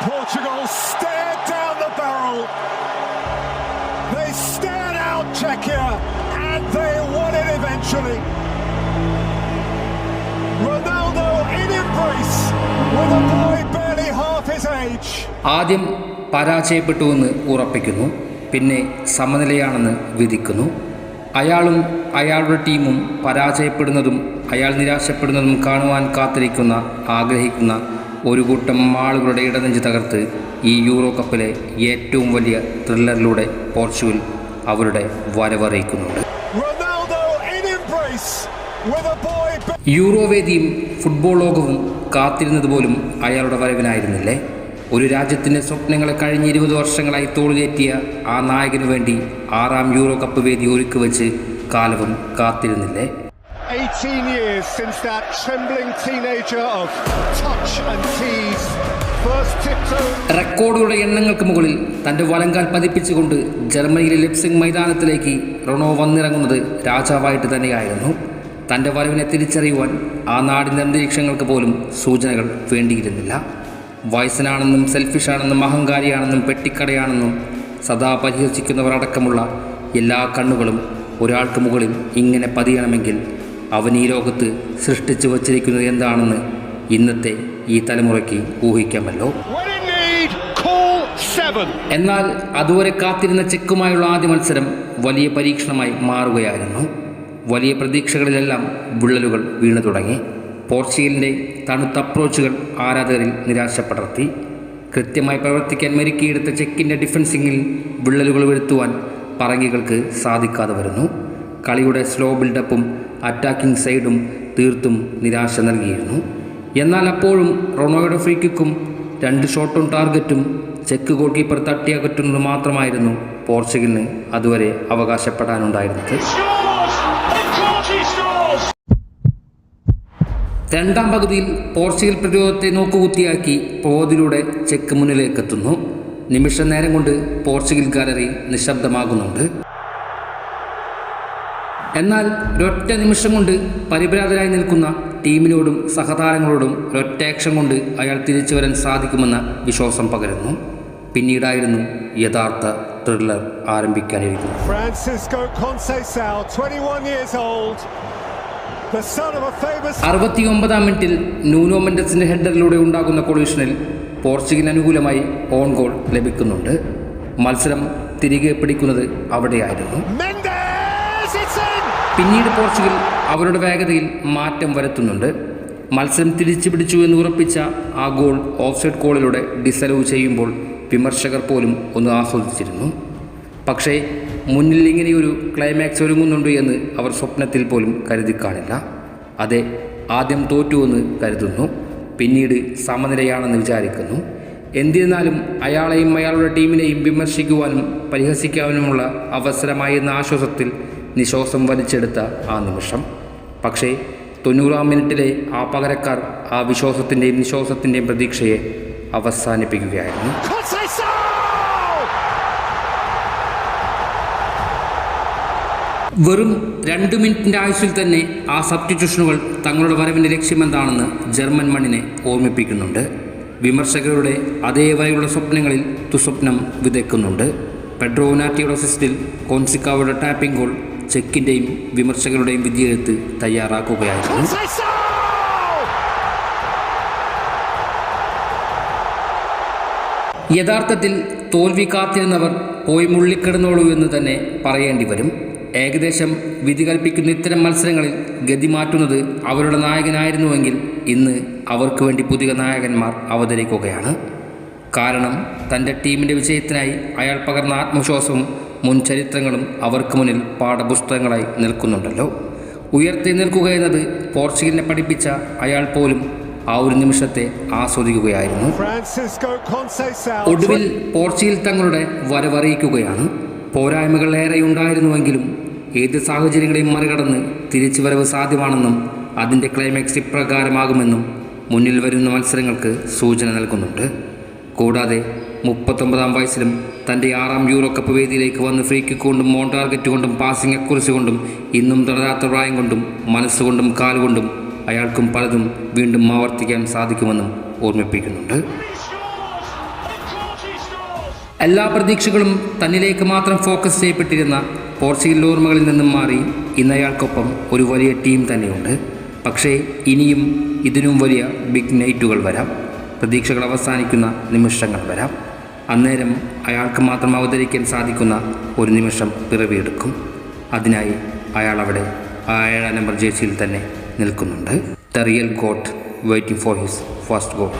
Portugal stared down the barrel. They stared out Czechia and they won it eventually. Ronaldo in embrace with a boy barely half his age. ആദ്യം പരാജയപ്പെട്ടുവെന്ന് ഉറപ്പിക്കുന്നു പിന്നെ സമനിലയാണെന്ന് വിധിക്കുന്നു അയാളും അയാളുടെ ടീമും പരാജയപ്പെടുന്നതും അയാൾ നിരാശപ്പെടുന്നതും കാണുവാൻ കാത്തിരിക്കുന്ന ആഗ്രഹിക്കുന്ന ഒരു കൂട്ടം ആളുകളുടെ ഇടനെഞ്ച് തകർത്ത് ഈ യൂറോ കപ്പിലെ ഏറ്റവും വലിയ ത്രില്ലറിലൂടെ പോർച്ചുഗൽ അവരുടെ വരവറിയിക്കുന്നുണ്ട് Ronaldo in embrace with a boy. ba- Euro വേദിയും football ലോകവും കാത്തിരുന്നത് പോലും അയാളുടെ വരവിനായിരുന്നില്ലേ ഒരു രാജ്യത്തിന്റെ സ്വപ്നങ്ങളെ കഴിഞ്ഞ ഇരുപത് വർഷങ്ങളായി തോളിലേറ്റിയ ആ നായകനു വേണ്ടി ആറാം യൂറോ കപ്പ് വേദി ഒരുക്കി വെച്ച് കാലവും കാത്തിരുന്നില്ലേ 18 years since that trembling teenager of touch and tease റെക്കോർഡുകളുടെ എണ്ണങ്ങൾക്ക് മുകളിൽ തന്റെ വലങ്കാൽ പതിപ്പിച്ചുകൊണ്ട് ജർമ്മനിയിലെ ലിപ്സിംഗ് മൈതാനത്തിലേക്ക് റൊണോ വന്നിറങ്ങുന്നത് രാജാവായിട്ട് തന്നെയായിരുന്നു. തന്റെ വരവിനെ തിരിച്ചറിയുവാൻ ആ നാടിന്റെ അന്തരീക്ഷങ്ങൾക്ക് പോലും സൂചനകൾ വേണ്ടിയിരുന്നില്ല. വയസ്സനാണെന്നും സെൽഫിഷാണെന്നും അഹങ്കാരിയാണെന്നും പെട്ടിക്കടയാണെന്നും സദാ പരിഹസിക്കുന്നവർ അടക്കമുള്ള എല്ലാ കണ്ണുകളും ഒരാൾക്ക് മുകളിൽ ഇങ്ങനെ പതിയണമെങ്കിൽ അവൻ ഈ ലോകത്ത് സൃഷ്ടിച്ചു വച്ചിരിക്കുന്നത് എന്താണെന്ന് ഇന്നത്തെ ഈ തലമുറയ്ക്ക് ഊഹിക്കാമല്ലോ. When in need call 7 എന്നാൽ അതുവരെ കാത്തിരുന്ന ചെക്കുമായുള്ള ആദ്യ മത്സരം വലിയ പരീക്ഷണമായി മാറുകയായിരുന്നു. വലിയ പ്രതീക്ഷകളിലെല്ലാം വിള്ളലുകൾ വീണു തുടങ്ങി. പോർച്ചുഗലിന്റെ തണുത്ത അപ്രോച്ചുകൾ ആരാധകരിൽ നിരാശ പടർത്തി കൃത്യമായി പ്രവർത്തിക്കാൻ മെരുക്കിയെടുത്ത ചെക്കിന്റെ ഡിഫൻസിങ്ങിൽ വിള്ളലുകൾ വരുത്തുവാൻ പറങ്കികൾക്ക് സാധിക്കാതെ വരുന്നു. കളിയുടെ സ്ലോ ബിൽഡപ്പും അറ്റാക്കിംഗ് സൈഡും തീർത്തും നിരാശ നൽകിയിരുന്നു. എന്നാൽ അപ്പോഴും റൊണോയുടെ ഫ്രീ കിക്കും രണ്ട് ഷോട്ടും ടാർഗറ്റും ചെക്ക് ഗോൾ കീപ്പർ തട്ടിയകറ്റുന്നത് മാത്രമായിരുന്നു പോർച്ചുഗലിന് അതുവരെ അവകാശപ്പെടാനുണ്ടായിരുന്നത്. രണ്ടാം പകുതിയിൽ പോർച്ചുഗൽ പ്രതിരോധത്തെ നോക്കുകുത്തിയാക്കി പോതിലൂടെ ചെക്ക് മുന്നിലേക്കെത്തുന്നു. നിമിഷ നേരം കൊണ്ട് പോർച്ചുഗൽ ഗാലറി നിശബ്ദമാകുന്നുണ്ട്. എന്നാൽ ഒരൊറ്റ നിമിഷം കൊണ്ട് പരിഭ്രാതരായി നിൽക്കുന്ന ടീമിനോടും സഹതാരങ്ങളോടും ഒരൊറ്റ ആക്ഷൻ കൊണ്ട് അയാൾ തിരിച്ചു വരാൻ സാധിക്കുമെന്ന വിശ്വാസം പകരുന്നു. പിന്നീടായിരുന്നു യഥാർത്ഥ ത്രില്ലർ ആരംഭിക്കാനിരിക്കുന്നത്. Francisco Conceição 21 years old the son of a famous അറുപത്തിയൊമ്പതാം മിനിറ്റിൽ നൂനോ മെൻഡസിന്റെ ഹെഡറിലൂടെ ഉണ്ടാകുന്ന കൊളീഷനിൽ പോർച്ചുഗലിന് അനുകൂലമായി ഓൺ ഗോൾ ലഭിക്കുന്നുണ്ട്. മത്സരം തിരികെ പിടിക്കുന്നത് അവിടെയായിരുന്നു. പിന്നീട് പോർച്ചുഗൽ അവരുടെ വേഗതയിൽ മാറ്റം വരുത്തുന്നുണ്ട്. മത്സരം തിരിച്ചു പിടിച്ചു എന്ന് ഉറപ്പിച്ച ആ ഗോൾ ഓഫ്സൈഡ് കോളിലൂടെ ഡിസലവ് ചെയ്യുമ്പോൾ വിമർശകർ പോലും ഒന്ന് ആസ്വദിച്ചിരുന്നു. പക്ഷേ മുന്നിൽ ഇങ്ങനെയൊരു ക്ലൈമാക്സ് ഒരുങ്ങുന്നുണ്ട് എന്ന് അവർ സ്വപ്നത്തിൽ പോലും കരുതി കാണില്ല. അതെ ആദ്യം തോറ്റുവെന്ന് കരുതുന്നു. പിന്നീട് സമനിലയാണെന്ന് വിചാരിക്കുന്നു. എന്നിരുന്നാലും അയാളെയും അയാളുടെ ടീമിനെയും വിമർശിക്കുവാനും പരിഹസിക്കാനുമുള്ള അവസരമായി എന്ന ആശ്വാസത്തിൽ നിശ്വാസം വലിച്ചെടുത്ത ആ നിമിഷം. പക്ഷേ തൊണ്ണൂറാം മിനിറ്റിലെ ആ പകരക്കാർ ആ വിശ്വാസത്തിന്റെയും നിശ്വാസത്തിന്റെയും പ്രതീക്ഷയെ അവസാനിപ്പിക്കുകയായിരുന്നു. വെറും രണ്ട് മിനിറ്റിന്റെ ആയുസ്സിൽ തന്നെ ആ സബ്സ്റ്റിറ്റ്യൂഷനുകൾ തങ്ങളുടെ വരവിന്റെ ലക്ഷ്യമെന്താണെന്ന് ജർമ്മൻ മണ്ണിനെ ഓർമ്മിപ്പിക്കുന്നുണ്ട്. വിമർശകരുടെ അതേ വരെയുള്ള സ്വപ്നങ്ങളിൽ തുസ്വപ്നം വിതയ്ക്കുന്നുണ്ട്. പെഡ്രോനാറ്റിയുടെ അസിസ്റ്റിൽ കോൺസിക്കാവയുടെ ടാപ്പിംഗ് ഗോൾ ചെക്കിന്റെയും വിമർശകരുടെയും വിധിയെഴുത്ത് തയ്യാറാക്കുകയായിരുന്നു. യഥാർത്ഥത്തിൽ തോൽവി കാത്തിരുന്നവർ പോയി മുള്ളിക്കിടന്നോളൂ എന്ന് തന്നെ പറയേണ്ടി വരും. ഏകദേശം വിധി കൽപ്പിക്കുന്ന ഇത്തരം മത്സരങ്ങളിൽ ഗതി മാറ്റുന്നത് അവരുടെ നായകനായിരുന്നുവെങ്കിൽ ഇന്ന് അവർക്ക് വേണ്ടി പുതിയ നായകന്മാർ അവതരിക്കുകയാണ്. കാരണം തന്റെ ടീമിന്റെ വിജയത്തിനായി അയാൾ പകർന്ന ആത്മവിശ്വാസവും മുൻ ചരിത്രങ്ങളും അവർക്ക് മുന്നിൽ പാഠപുസ്തകങ്ങളായി നിൽക്കുന്നുണ്ടല്ലോ. ഉയർത്തി നിൽക്കുക എന്നത് പോർച്ചുഗലിനെ പഠിപ്പിച്ച അയാൾ പോലും ആ ഒരു നിമിഷത്തെ ആസ്വദിക്കുകയായിരുന്നു. ഒടുവിൽ പോർച്ചുഗൽ തങ്ങളുടെ വരവറിയിക്കുകയാണ് പോരായ്മകൾ ഏറെ ഉണ്ടായിരുന്നുവെങ്കിലും ഏത് സാഹചര്യങ്ങളെയും മറികടന്ന് തിരിച്ചു വരവ് സാധ്യമാണെന്നും അതിന്റെ ക്ലൈമാക്സ് ഇപ്രകാരമാകുമെന്നും മുന്നിൽ വരുന്ന മത്സരങ്ങൾക്ക് സൂചന നൽകുന്നുണ്ട്. കൂടാതെ മുപ്പത്തൊമ്പതാം വയസ്സിലും തന്റെ ആറാം യൂറോ കപ്പ് വേദിയിലേക്ക് വന്ന് ഫ്രീ കിക്ക് കൊണ്ടും മോൺ ടാർഗറ്റ് കൊണ്ടും പാസിംഗ് അക്കുറിച്ച് കൊണ്ടും ഇന്നും തളരാത്ത പ്രായം കൊണ്ടും മനസ്സുകൊണ്ടും കാലുകൊണ്ടും അയാൾക്കും പലതും വീണ്ടും ആവർത്തിക്കാൻ സാധിക്കുമെന്നും ഓർമ്മിപ്പിക്കുന്നുണ്ട്. എല്ലാ പ്രതീക്ഷകളും തന്നിലേക്ക് മാത്രം ഫോക്കസ് ചെയ്യപ്പെട്ടിരുന്ന പോർച്ചുഗൽ ഓർമ്മകളിൽ നിന്നും മാറി ഇന്ന് അയാൾക്കൊപ്പം ഒരു വലിയ ടീം തന്നെയുണ്ട്. പക്ഷേ ഇനിയും ഇതിനും വലിയ ബിഗ് നൈറ്റുകൾ വരാം. പ്രതീക്ഷകൾ അവസാനിക്കുന്ന നിമിഷങ്ങൾ വരാം. അന്നേരം അയാൾക്ക് മാത്രം അവതരിക്കാൻ സാധിക്കുന്ന ഒരു നിമിഷം പിറവിയെടുക്കും. അതിനായി അയാൾ അവിടെ ആ ഏഴാം നമ്പർ ജേഴ്സിയിൽ തന്നെ നിൽക്കുന്നുണ്ട്. The real goat waiting for his first goal